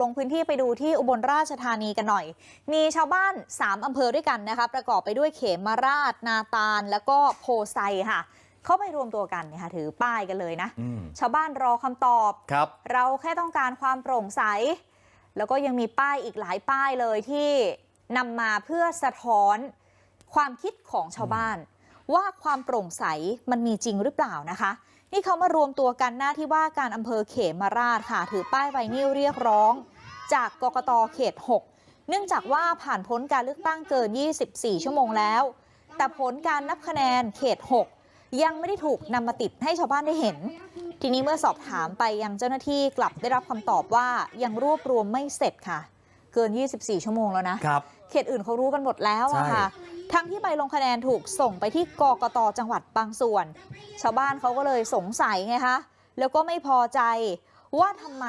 ลงพื้นที่ไปดูที่อุบลราชธานีกันหน่อย มีชาวบ้าน 3อำเภอด้วยกันนะคะ ประกอบไปด้วยเขมราช นาตาล แล้วก็โพไซค่ะ เข้าไปรวมตัวกันเนี่ยค่ะถือป้ายกันเลยนะอืมชาวบ้านรอคำตอบครับ เราแค่ต้องการความโปร่งใส แล้วก็ยังมีป้ายอีกหลายป้ายเลยที่นำมาเพื่อสะท้อนความคิดของชาวบ้าน ว่าความโปร่งใสมันมีจริงหรือเปล่านะคะนี่เขามารวมตัวกันหน้าที่ว่าการอำเภอเขมราชค่ะ ถือป้ายไวนิลเรียกร้อง จากกกตเขต 6 เนื่องจากว่าผ่านพ้นการเลือกตั้งเกิน 24 ชั่วโมงแล้ว แต่ผลการนับคะแนนเขต 6 ยังไม่ได้ถูกนำมาติดให้ชาวบ้านได้เห็น ทีนี้เมื่อสอบถามไปยังเจ้าหน้าที่กลับได้รับคำตอบว่ายังรวบรวมไม่เสร็จค่ะ เกิน 24 ชั่วโมงแล้วนะครับเขตอื่นเขารู้กันหมดแล้วอะค่ะใช่ทั้งที่ใบลงคะแนนถูกส่งไปที่กกตจังหวัดบางส่วน ชาวบ้านเขาก็เลยสงสัยไงคะ แล้วก็ไม่พอใจว่าทำไม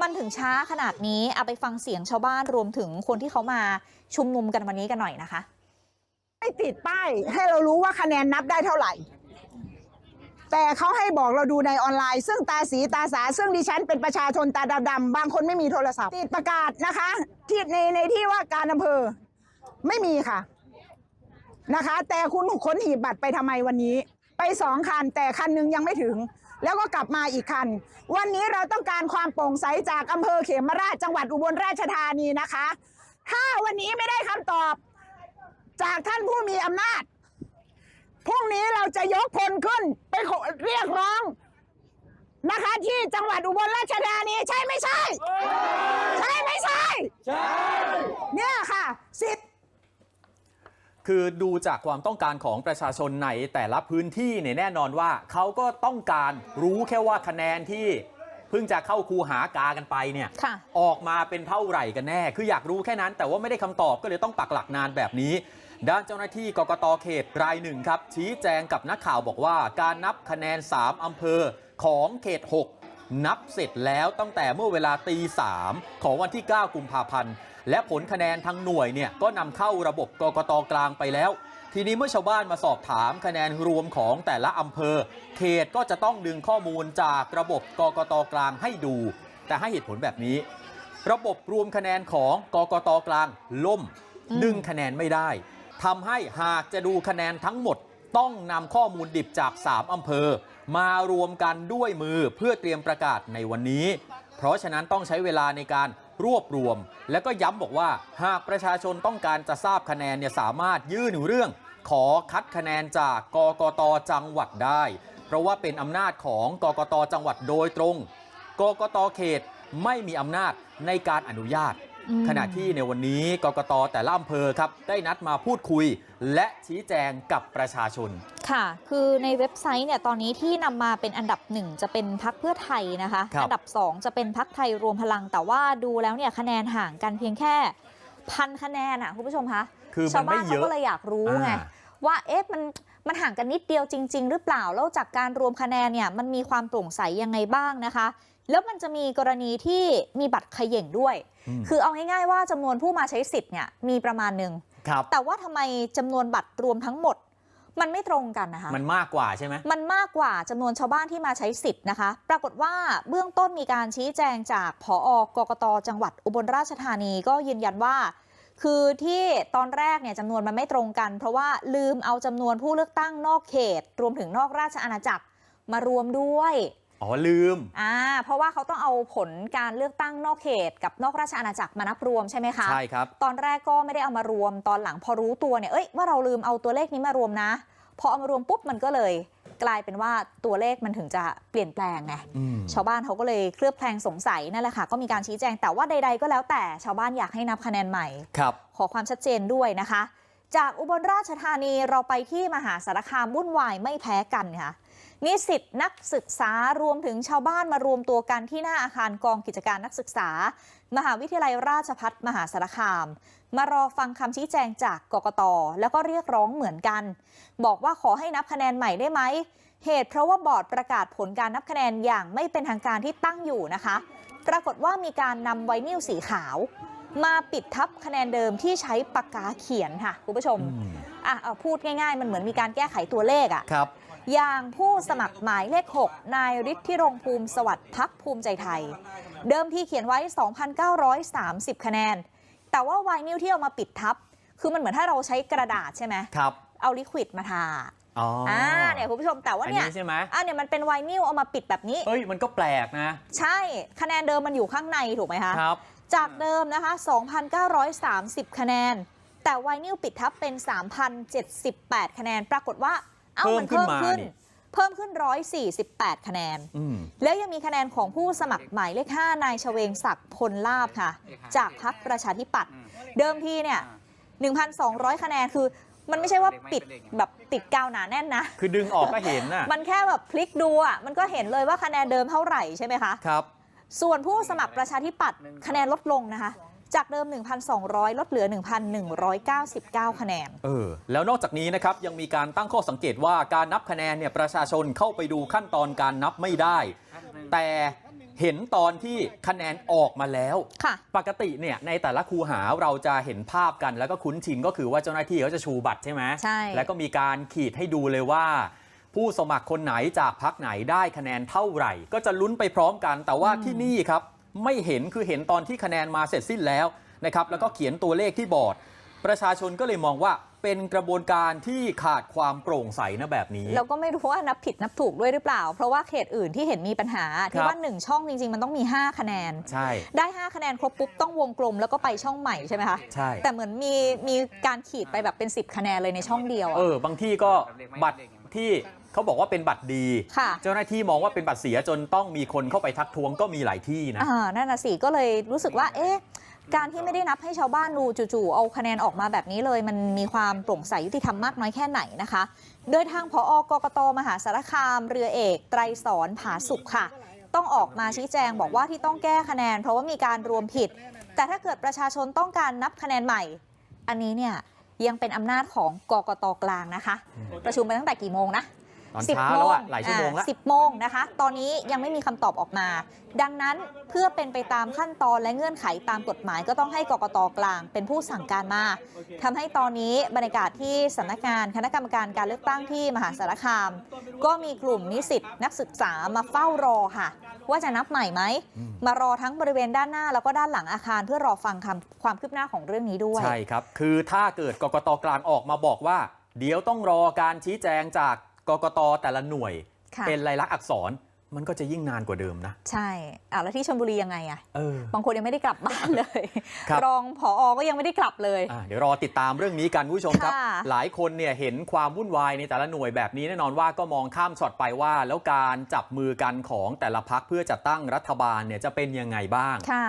มันถึงช้าขนาดนี้เอาไปฟังเสียงชาวบ้านรวมถึงคนที่เขามาชุมนุมกันวันนี้กันหน่อยนะคะ ไม่ติดป้ายให้เรารู้ว่าคะแนนนับได้เท่าไหร่ แต่เขาให้บอกเราดูในออนไลน์ ซึ่งตาสีตาสา ซึ่งดิฉันเป็นประชาชนตาดำๆบางคนไม่มีโทรศัพท์ ติดประกาศนะคะ ที่ในในที่ว่าการอำเภอไม่มีค่ะนะคะ แต่คุณขนหีบบัตรไปทำไมวันนี้ ไปสองคันแต่คันนึงยังไม่ถึง แล้วก็กลับมาอีกคัน วันนี้เราต้องการความโปร่งใสจากอำเภอเขมราชจังหวัดอุบลราชธานีนะคะ ถ้าวันนี้ไม่ได้คำตอบ จากท่านผู้มีอำนาจพรุ่งนี้เราจะยกพลขึ้นไปขอเรียกร้องนะคะที่จังหวัดอุบลราชธานีใช่ไม่ใช่ ใช่ไม่ใช่ ใช่ เนี่ยค่ะสิทธิ คือดูจากความต้องการของประชาชนในแต่ละพื้นที่เนี่ยแน่นอนว่าเขาก็ต้องการรู้แค่ว่าคะแนนที่เพิ่งจะเข้าคูหากากันไปเนี่ยค่ะ ออกมาเป็นเท่าไหร่กันแน่ คืออยากรู้แค่นั้น แต่ว่าไม่ได้คำตอบก็เลยต้องปักหลักนานแบบนี้ ด้านเจ้าหน้าที่กกตเขตรายหนึ่งครับชี้แจงกับนักข่าวบอกว่า การนับคะแนน 3อำเภอของเขต 6 นับเสร็จแล้วตั้งแต่เมื่อเวลาตีสามของวันที่ 9 กุมภาพันธ์ และผลคะแนนทางหน่วยเนี่ยก็นำเข้าระบบกกตกลางไปแล้ว ทีนี้เมื่อชาวบ้านมาสอบถามคะแนนรวมของแต่ละอำเภอ เขตก็จะต้องดึงข้อมูลจากระบบกกตกลางให้ดู แต่ให้เหตุผลแบบนี้ ระบบรวมคะแนนของกกตกลางล่มดึงคะแนนไม่ได้ทำให้หากจะดูคะแนนทั้งหมด ต้องนำข้อมูลดิบจาก 3อำเภอ มารวมกันด้วยมือเพื่อเตรียมประกาศในวันนี้ เพราะฉะนั้นต้องใช้เวลาในการรวบรวม และก็ย้ำบอกว่า หากประชาชนต้องการจะทราบคะแนนเนี่ยสามารถยื่นเรื่อง ขอคัดคะแนนจากกกตจังหวัดได้ เพราะว่าเป็นอำนาจของกกตจังหวัดโดยตรง กกตเขตไม่มีอำนาจในการอนุญาต ขณะที่ในวันนี้กกตแต่ละอำเภอครับได้นัดมาพูดคุย และชี้แจงกับประชาชน ค่ะ คือในเว็บไซต์เนี่ยตอนนี้ที่นำมาเป็นอันดับหนึ่งจะเป็นพักเพื่อไทยนะคะครับอัดับสองจะเป็นพักไทยรวมพลัง แต่ว่าดูแล้วเนี่ยคะแนนห่างกันเพียงแค่พันคะแนนอะคุณผู้ชมคะคือมัชานวไม่บ้านเยเขาอะก็เลยอยากรู้ไงอ่าว่าเอ๊ะมันมันห่างกันนิดเดียวจริง ๆ หรือเปล่า แล้วจากการรวมคะแนนเนี่ยมันมีความโปร่งใสยังไงบ้างนะคะ แล้วมันจะมีกรณีที่มีบัตรเขย่งด้วยอืมคือเอาง่ายๆว่าจำนวนผู้มาใช้สิทธิ์เนี่ยมีประมาณหนึ่งครับแต่ว่าทำไมจำนวนบัตรรวมทั้งหมด มันไม่ตรงกันนะคะ มันมากกว่าใช่ไหมมันมากกว่าจำนวนชาวบ้านที่มาใช้สิทธิ์นะคะ ปรากฏว่าเบื้องต้นมีการชี้แจงจากผออกกตจังหวัดอุบลราชธานีก็ยืนยันว่า คือที่ตอนแรกเนี่ยจำนวนมันไม่ตรงกัน เพราะว่าลืมเอาจำนวนผู้เลือกตั้งนอกเขต รวมถึงนอกราชอาณาจักรมารวมด้วย อ๋อลืมอ่าเพราะว่าเขาต้องเอาผลการเลือกตั้งนอกเขต กับนอกราชอาณาจักรมานับรวมใช่ไหมคะใช่ครับตอนแรกก็ไม่ได้เอามารวมตอนหลังพอรู้ตัวเนี่ยเอ้ยว่าเราลืมเอาตัวเลขนี้มารวมนะ พอเอามารวมปุ๊บมันก็เลย กลายเป็นว่าตัวเลขมันถึงจะเปลี่ยนแปลงไงอืมชาวบ้านเขาก็เลยเคลือบแคลงสงสัยนั่นแหละค่ะก็มีการชี้แจงแต่ว่าใด ๆ ก็แล้วแต่ชาวบ้านอยากให้นับคะแนนใหม่ครับขอความชัดเจนด้วยนะคะจากอุบลราชธานีเราไปที่มหาสารคามวุ่นวายไม่แพ้กันค่ะ นิสิตนักศึกษารวมถึงชาวบ้านมารวมตัวกันที่หน้าอาคารกองกิจการนักศึกษา มหาวิทยาลัยราชภัฏมหาสารคาม มารอฟังคำชี้แจงจากกกตแล้วก็เรียกร้องเหมือนกัน บอกว่าขอให้นับคะแนนใหม่ได้ไหมเหตุเพราะว่าบอร์ดประกาศผลการนับคะแนนอย่างไม่เป็นทางการที่ตั้งอยู่นะคะ ปรากฏว่ามีการนำไวนิลสีขาว มาปิดทับคะแนนเดิมที่ใช้ปากกาเขียนค่ะคุณผู้ชมอืมอะเอาพูดง่ายๆ มันเหมือนมีการแก้ไขตัวเลขอะครับ อย่างผู้สมัครหมายเลข 6 นายฤทธิรงค์ภูมิสวัสดิ์พักภูมิใจไทย เดิมที่เขียนไว้ 2,930 คะแนน แต่ว่าไวนิลที่เอามาปิดทับ คือมันเหมือนถ้าเราใช้กระดาษใช่ไหมครับ เอาลิควิดมาทาอ๋อออ่าเนี่ยคุณผู้ชมแต่ว่าอันเนี่ยนี้ใช่ไหมอ่าเนี่ยมันเป็นไวนิลเอามาปิดแบบนี้ เอ้ยมันก็แปลกนะ ใช่คะแนนเดิมมันอยู่ข้างในถูกไหมคะครับจากเดิมนะคะ 2,930 คะแนน แต่ไวนิลปิดทับเป็น 3,078 คะแนน ปรากฏว่า เอ้าเพิ่มมันเพิ่มขึ้ขึ้นนมานี่เพิ่มขึ้น 148 คะแนนอืมแล้วยังมีคะแนนของผู้สมัครหมายเลข 5 นายชเวงศักดิ์พลลาบค่ะ จากพรรคประชาธิปัตย์เดิมทีเนี่ย 1,200 คะแนนคือมันไม่ใช่ว่าปิดแบบติดกาวหนาแน่นนะ คือดึงออกก็เห็นน่ะมันแค่แบบพลิกดูอะ มันก็เห็นเลยว่าคะแนนเดิมเท่าไหร่ใช่ไหมคะ ครับ ส่วนผู้สมัครประชาธิปัตย์คะแนนลดลงนะคะ จากเดิม 1,200 ลดเหลือ 1,199 คะแนน เออ แล้วนอกจากนี้นะครับ ยังมีการตั้งข้อสังเกตว่าการนับคะแนนเนี่ยประชาชนเข้าไปดูขั้นตอนการนับไม่ได้ แต่เห็นตอนที่คะแนนออกมาแล้วค่ะปกติเนี่ยในแต่ละคูหาเราจะเห็นภาพกัน แล้วก็คุ้นชินก็คือว่าเจ้าหน้าที่เขาจะชูบัตรใช่ไหมใช่ แล้วก็มีการขีดให้ดูเลยว่า ผู้สมัครคนไหนจากพักไหนได้คะแนนเท่าไหร่ ก็จะลุ้นไปพร้อมกัน แต่ว่าที่นี่ครับ ไม่เห็นคือเห็นตอนที่คะแนนมาเสร็จสิ้นแล้วนะครับแล้วก็เขียนตัวเลขที่บอร์ด ประชาชนก็เลยมองว่าเป็นกระบวนการที่ขาดความโปร่งใสนะแบบนี้ เราก็ไม่รู้ว่านับผิดนับถูกด้วยหรือเปล่า เพราะว่าเขตอื่นที่เห็นมีปัญหาครัที่บว่า 1 ช่องจริง ๆ มันต้องมี 5 คะแนน ใช่ ได้ 5 คะแนนครบปุ๊บต้องวงกลมแล้วก็ไปช่องใหม่ใช่ไหมคะ ใช่ แต่เหมือนมีมีการขีดไปแบบเป็น 10 คะแนนเลยในช่องเดียวอะเออบางที่ก็บัตรที่ เขาบอกว่าเป็นบัตรดี ค่ะ เจ้าหน้าที่มองว่าเป็นบัตรเสียจนต้องมีคนเข้าไปทักท้วงก็มีหลายที่นะ อ่านั่นน่ะสิก็เลยรู้สึกว่า เอ๊ะ การที่ไม่ได้นับให้ชาวบ้านดูจู่ๆเอาคะแนนออกมาแบบนี้เลย มันมีความโปร่งใสยุติธรรมมากน้อยแค่ไหนนะคะ โดยทางพออกกตมหาสารคามเรือเอกไตรสอนผาสุขค่ะ ต้องออกมาชี้แจงบอกว่าที่ต้องแก้คะแนน เพราะว่ามีการรวมผิด แต่ถ้าเกิดประชาชนต้องการนับคะแนนใหม่ อันนี้เนี่ยยังเป็นอำนาจของกกตกลางนะคะ ประชุมไปตั้งแต่กี่โมงนะ ตอนเช้าแล้วอะหลายชั่วโมงแล้วสิบโมงนะคะ ตอนนี้ยังไม่มีคำตอบออกมา ดังนั้นเพื่อเป็นไปตามขั้นตอนและเงื่อนไขตามกฎหมาย ก็ต้องให้กกตกลางเป็นผู้สั่งการมาทำให้ตอนนี้บรรยากาศที่สำนักงานคณะกรรมการการเลือกตั้งที่มหาสารคาม ก็มีกลุ่มนิสิตนักศึกษามาเฝ้ารอค่ะ ว่าจะนับใหม่ไหมมารอทั้งบริเวณด้านหน้า แล้วก็ด้านหลังอาคารเพื่อรอฟังคำความคืบหน้าของเรื่องนี้ด้วยใช่ครับ คือถ้าเกิดกกตกลางออกมาบอกว่า เดี๋ยวต้องรอการชี้แจงจาก กกตแต่ละหน่วย ค่ะเป็นลายลักษณ์อักษรมันก็จะยิ่งนานกว่าเดิมนะ ใช่อะแล้วที่ชลบุรียังไงอะเออ บางคนยังไม่ได้กลับบ้านเลย ครับ รองผออก็ยังไม่ได้กลับเลย อะเดี๋ยวรอติดตามเรื่องนี้กันคุณผู้ชมครับ ค่ะ หลายคนเนี่ยเห็นความวุ่นวายในแต่ละหน่วยแบบนี้แน่นอนว่าก็มองข้ามช็อตไปว่า แล้วการจับมือกันของแต่ละพักเพื่อจัดตั้งรัฐบาลเนี่ยจะเป็นยังไงบ้าง ค่ะ